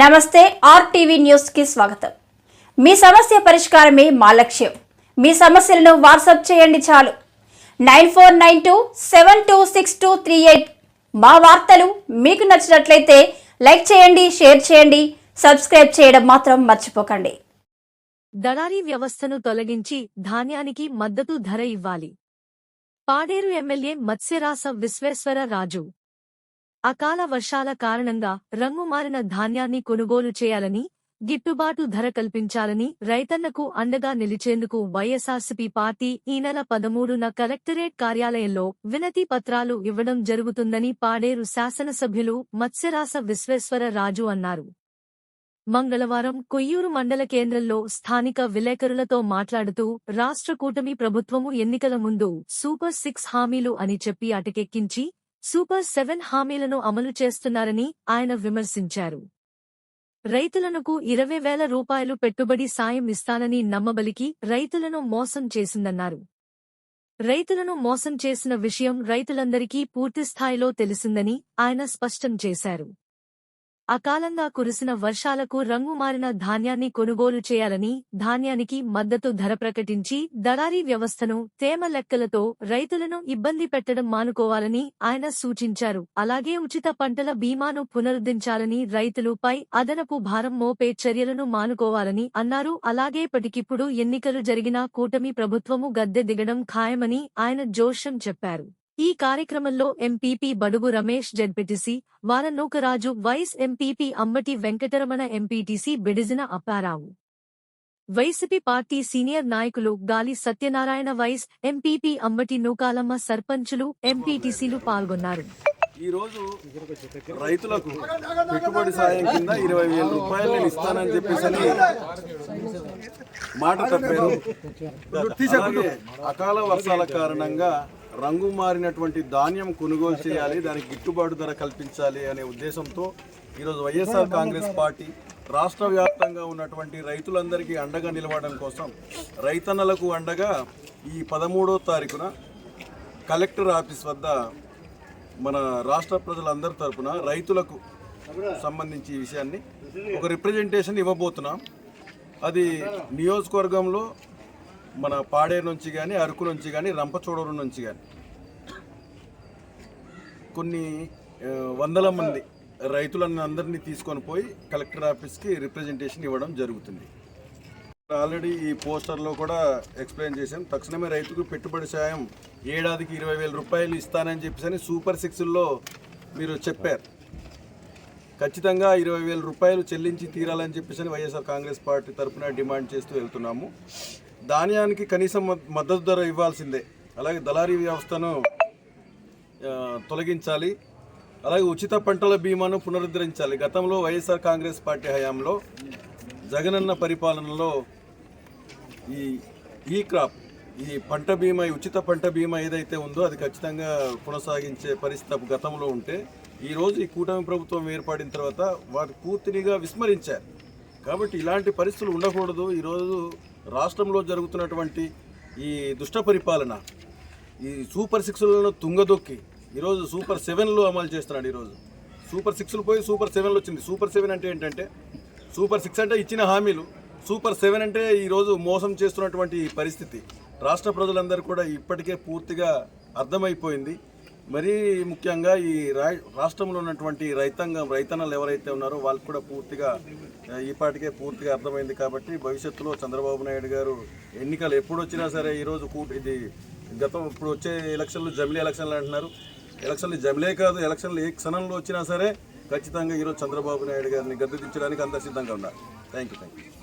నమస్తే ఆర్టీవీ న్యూస్కి స్వాగతం. మీ సమస్య పరిష్కారమే మా లక్ష్యం. మీ సమస్యలను వాట్సాప్ చేయండి చాలు. Nine four nine two seven two six two three eight మా వార్తలు మీకు నచ్చినట్లయితే లైక్ చేయండి షేర్ చేయండి సబ్స్క్రైబ్ చేయడం మాత్రం మర్చిపోకండి. దళారీ వ్యవస్థను తొలగించి ధాన్యానికి మద్దతు ధర ఇవ్వాలి. పాడేరు ఎమ్మెల్యే మత్స్యరాస విశ్వేశ్వర రాజు అకాల వర్షాల కారణంగా రంగు మారిన ధాన్యాన్ని కొనుగోలు చేయాలని గిట్టుబాటు ధర కల్పించాలని రైతన్నకు అండగా నిలిచేందుకు వైఎస్ఆర్సీపీ పార్టీ ఈ నెల పదమూడున కలెక్టరేట్ కార్యాలయంలో వినతి పత్రాలు ఇవ్వడం జరుగుతుందని పాడేరు శాసనసభ్యులు మత్స్యరాస విశ్వేశ్వర రాజు అన్నారు. మంగళవారం కొయ్యూరు మండల కేంద్రంలో స్థానిక విలేకరులతో మాట్లాడుతూ రాష్ట్ర కూటమి ప్రభుత్వము ఎన్నికల ముందు సూపర్ సిక్స్ హామీలు అని చెప్పి అటకెక్కించి సూపర్ సెవెన్ హామీలను అమలు చేస్తున్నారని ఆయన విమర్శించారు. రైతులకు ఇరవై వేల రూపాయలు పెట్టుబడి సాయం ఇస్తానని నమ్మబలికి రైతులను మోసం చేసిందన్నారు. రైతులను మోసం చేసిన విషయం రైతులందరికీ పూర్తిస్థాయిలో తెలిసిందని ఆయన స్పష్టం చేశారు. అకాలంగా కురిసిన వర్షాలకు రంగు మారిన ధాన్యాన్ని కొనుగోలు చేయాలని ధాన్యానికి మద్దతు ధర ప్రకటించి దళారీ వ్యవస్థను తేమ లెక్కలతో రైతులను ఇబ్బంది పెట్టడం మానుకోవాలని ఆయన సూచించారు. అలాగే ఉచిత పంటల బీమాను పునరుద్ధరించాలని రైతులపై అదనపు భారం మోపే చర్యలను మానుకోవాలని అన్నారు. అలాగే పటికిప్పుడు ఎన్నికలు జరిగినా కూటమి ప్రభుత్వము గద్దె దిగడం ఖాయమని ఆయన జోషం చెప్పారు. ఈ కార్యక్రమంలో MPP Badugu Ramesh ZPTC Varanukaraju vice MPP Ambati Venkataramana MPTC బిడిజిన Apparao. YCP party senior నాయకులు గాలి సత్యనారాయణ వైస్ ఎంపీపీ అంబటి నూకాలమ్మ సర్పంచులు ఎంపీటీసీలు పాల్గొన్నారు. ఈ రైతులకు పెట్టుబడి సాయం కింద ఇరవై వేల రూపాయలు నేను ఇస్తానని చెప్పేసి అని మాట తప్పారు. అకాల వర్షాల కారణంగా రంగు మారినటువంటి ధాన్యం కొనుగోలు చేయాలి దానికి గిట్టుబాటు ధర కల్పించాలి అనే ఉద్దేశంతో ఈరోజు వైఎస్ఆర్ కాంగ్రెస్ పార్టీ రాష్ట్ర వ్యాప్తంగా ఉన్నటువంటి రైతులందరికీ అండగా నిలవడం కోసం రైతన్నలకు అండగా ఈ పదమూడో తారీఖున కలెక్టర్ ఆఫీస్ వద్ద మన రాష్ట్ర ప్రజలందరి తరపున రైతులకు సంబంధించి విషయాన్ని ఒక రిప్రజెంటేషన్ ఇవ్వబోతున్నాం. అది నియోజకవర్గంలో మన పాడేరు నుంచి కానీ అరకు నుంచి కానీ రంపచోడూరు నుంచి కానీ కొన్ని వందల మంది రైతులను అందరినీ తీసుకొని పోయి కలెక్టర్ ఆఫీస్కి రిప్రజెంటేషన్ ఇవ్వడం జరుగుతుంది. ఆల్రెడీ ఈ పోస్టర్లో కూడా ఎక్స్ప్లెయిన్ చేశాం. తక్షణమే రైతుకు పెట్టుబడి సాయం ఏడాదికి ఇరవై వేల రూపాయలు ఇస్తానని చెప్పేసి అని సూపర్ సిక్స్లో మీరు చెప్పారు. ఖచ్చితంగా ఇరవై వేల రూపాయలు చెల్లించి తీరాలని చెప్పేసి అని వైఎస్ఆర్ కాంగ్రెస్ పార్టీ తరఫున డిమాండ్ చేస్తూ వెళ్తున్నాము. ధాన్యానికి కనీసం మద్దతు ధర ఇవ్వాల్సిందే. అలాగే దళారీ వ్యవస్థను తొలగించాలి. అలాగే ఉచిత పంటల బీమాను పునరుద్ధరించాలి. గతంలో వైఎస్ఆర్ కాంగ్రెస్ పార్టీ హయాంలో జగనన్న పరిపాలనలో ఈ ఈ క్రాప్ ఈ పంట బీమా ఉచిత పంట బీమా ఏదైతే ఉందో అది ఖచ్చితంగా కొనసాగించే పరిస్థితి గతంలో ఉంటే ఈరోజు ఈ కూటమి ప్రభుత్వం ఏర్పడిన తర్వాత వాటి పూర్తిగా విస్మరించారు. కాబట్టి ఇలాంటి పరిస్థితులు ఉండకూడదు. ఈరోజు రాష్ట్రంలో జరుగుతున్నటువంటి ఈ దుష్ట పరిపాలన ఈ సూపర్ సిక్స్లను తుంగదొక్కి ఈరోజు సూపర్ సెవెన్లో అమలు చేస్తున్నాడు ఈరోజు. సూపర్ సిక్స్లు పోయి సూపర్ సెవెన్లో వచ్చింది. సూపర్ సెవెన్ అంటే ఏంటంటే సూపర్ సిక్స్ అంటే ఇచ్చిన హామీలు సూపర్ సెవెన్ అంటే ఈరోజు మోసం చేస్తున్నటువంటి పరిస్థితి. రాష్ట్ర ప్రజలందరూ కూడా ఇప్పటికే పూర్తిగా అర్థమైపోయింది. మరీ ముఖ్యంగా ఈ రా రాష్ట్రంలో ఉన్నటువంటి రైతాంగం రైతన్నలు ఎవరైతే ఉన్నారో వాళ్ళకు కూడా పూర్తిగా ఈపాటికే పూర్తిగా అర్థమైంది కాబట్టి భవిష్యత్తులో చంద్రబాబు నాయుడు గారు ఎన్నికలు ఎప్పుడు వచ్చినా సరే ఈరోజు కూట ఇది గతం ఇప్పుడు వచ్చే ఎలక్షన్లు జమిలీ ఎలక్షన్లు అంటున్నారు. ఎలక్షన్లు జమిలే కాదు ఎలక్షన్లు ఏ క్షణంలో వచ్చినా సరే ఖచ్చితంగా ఈరోజు చంద్రబాబు నాయుడు గారిని గద్దెదించడానికి అందరు సిద్ధంగా ఉన్నారు. Thank you thank you